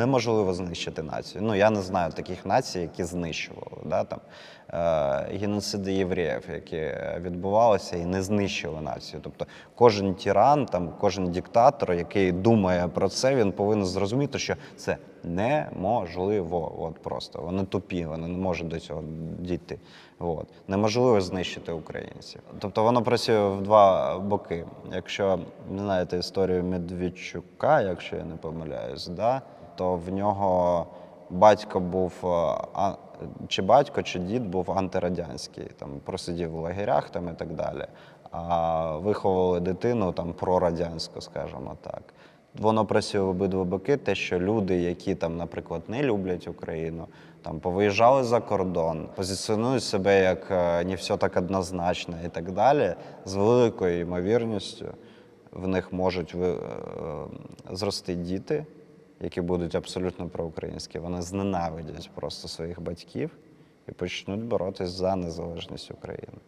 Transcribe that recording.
неможливо знищити націю. Ну я не знаю таких націй, які знищували. Да, там, е, геноциди євреїв, які відбувалися і не знищили націю. Тобто кожен тиран, там, кожен диктатор, який думає про це, він повинен зрозуміти, що це неможливо. От просто вони тупі, вони не можуть до цього дійти. От. Неможливо знищити українців. Тобто воно працює в два боки. Якщо не знаєте історію Медведчука, якщо я не помиляюсь, да, то в нього батько був е, чи батько, чи дід був антирадянський, там просидів в лагерях там і так далі. А виховували дитину там прорадянську, скажімо так. Воно працює в обидва боки, те, що люди, які там, наприклад, не люблять Україну, там повиїжджали за кордон, позиціонують себе як е, не все так однозначно і так далі, з великою ймовірністю в них можуть е, зрости діти, які будуть абсолютно проукраїнські. Вони зненавидять просто своїх батьків і почнуть боротись за незалежність України.